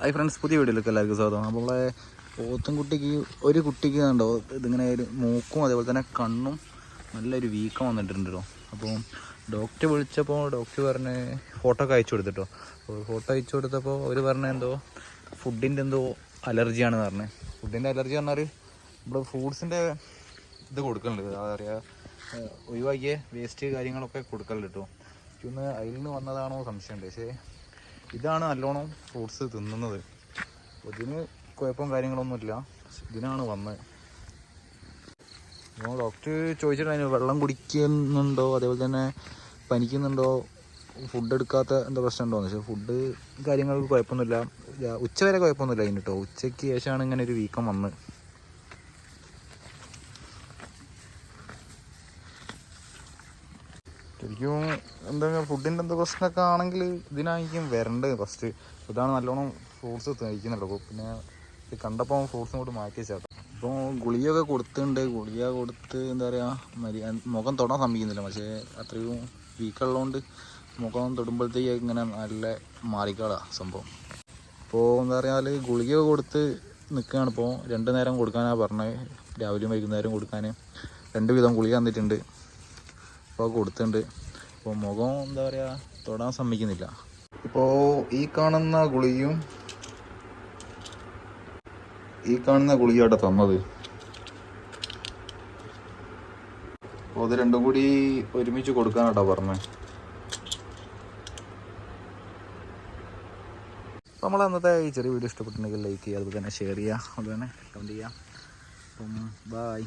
Hi friends പുതിയ വീഡിയോയിലേക്ക് എല്ലാവർക്കും സ്വാഗതം. അപ്പോൾ നമ്മളെ പോത്തും കുട്ടിക്ക് ഒരു കുട്ടിക്ക് കണ്ടോ ഇതിങ്ങനെ ഒരു മൂക്കും അതേപോലെ തന്നെ കണ്ണും നല്ലൊരു വീക്കം വന്നിട്ടുണ്ടല്ലോ അപ്പോൾ ഡോക്ടറെ വിളിച്ചപ്പോൾ ഡോക്ടർ പറഞ്ഞ് ഫോട്ടോ ഒക്കെ അയച്ചു കൊടുത്തിട്ടോ അപ്പോൾ ഫോട്ടോ അയച്ചു കൊടുത്തപ്പോൾ അവർ പറഞ്ഞ എന്തോ ഫുഡിന്റെ എന്തോ അലർജിയാണെന്ന് പറഞ്ഞത് ഫുഡിന്റെ അലർജി പറഞ്ഞാൽ നമ്മൾ ഫ്രൂട്ട്സിന്റെ ഇത് കൊടുക്കലുണ്ട്. എന്താ പറയുക ഒഴിവാക്കിയ വേസ്റ്റ് കാര്യങ്ങളൊക്കെ കൊടുക്കലുണ്ട് കേട്ടോ എനിക്കൊന്ന് അതിൽ നിന്ന് വന്നതാണോ സംശയമുണ്ട്. പക്ഷേ ഇതാണ് നല്ലോണം ഫ്രൂട്ട്സ് തിന്നുന്നത്. ഇതിന് കുഴപ്പം കാര്യങ്ങളൊന്നുമില്ല. ഇതിനാണ് വന്നത്. അപ്പോൾ ഡോക്ടർ ചോദിച്ചിട്ടുണ്ടായിരുന്നു വെള്ളം കുടിക്കുന്നുണ്ടോ? അതേപോലെ തന്നെ പനിക്കുന്നുണ്ടോ? ഫുഡ് എടുക്കാത്ത എന്താ പ്രശ്നമുണ്ടോ എന്ന് വെച്ചാൽ ഫുഡ് കാര്യങ്ങൾക്ക് കുഴപ്പമൊന്നുമില്ല. ഉച്ച വരെ കുഴപ്പമൊന്നുമില്ല അതിന് കേട്ടോ. ഉച്ചയ്ക്ക് ശേഷമാണ് ഇങ്ങനെ ഒരു വീക്കം വന്ന് ശരിക്കും എന്താ ഫുഡിന്റെ എന്തോ പ്രശ്നമൊക്കെ ആണെങ്കിൽ ഇതിനായിരിക്കും വരേണ്ടത് ഫസ്റ്റ് ഇതാണ് നല്ലോണം ഫ്രൂട്ട്സ് കഴിക്കുന്നുള്ളൂ. പിന്നെ ഇത് കണ്ടപ്പോൾ ഫ്രൂട്ട്സും കൂടി മാറ്റി വെച്ചാട്ടോ ഇപ്പോൾ ഗുളിയൊക്കെ കൊടുത്തിട്ടുണ്ട്. ഗുളിക കൊടുത്ത് എന്താ പറയുക മരി മുഖം തൊടാൻ സമ്മതിക്കുന്നില്ല. പക്ഷേ അത്രയും വീക്കുള്ളതുകൊണ്ട് മുഖം തൊടുമ്പോഴത്തേക്ക് ഇങ്ങനെ നല്ല മാറിക്കാളാ സംഭവം. ഇപ്പോൾ എന്താ പറയുക ഗുളിക കൊടുത്ത് നിൽക്കുകയാണ് ഇപ്പോൾ രണ്ട് നേരം കൊടുക്കാനാണ് പറഞ്ഞത്. രാവിലെയും വൈകുന്നേരം കൊടുക്കാൻ രണ്ട് വിധം ഗുളിക തന്നിട്ടുണ്ട്. അപ്പോൾ കൊടുത്തിട്ടുണ്ട്. അപ്പോൾ മുഖം എന്താ പറയുക തൊടാൻ സമ്മതിക്കുന്നില്ല. ഇപ്പോൾ ഈ കാണുന്ന ഗുളിയും ഈ കാണുന്ന ഗുളികയാട്ടെ തന്നത്. അപ്പോൾ അത് രണ്ടും കൂടി ഒരുമിച്ച് കൊടുക്കാനാട്ടോ പറഞ്ഞത് നമ്മൾ അന്നത്തെ ഈ ചെറിയ വീഡിയോ ഇഷ്ടപ്പെട്ടിട്ടുണ്ടെങ്കിൽ ലൈക്ക് ചെയ്യുക അതുപോലെ തന്നെ ഷെയർ ചെയ്യുക അതുപോലെ തന്നെ കമന്റ് ചെയ്യുക. അപ്പം ബായ്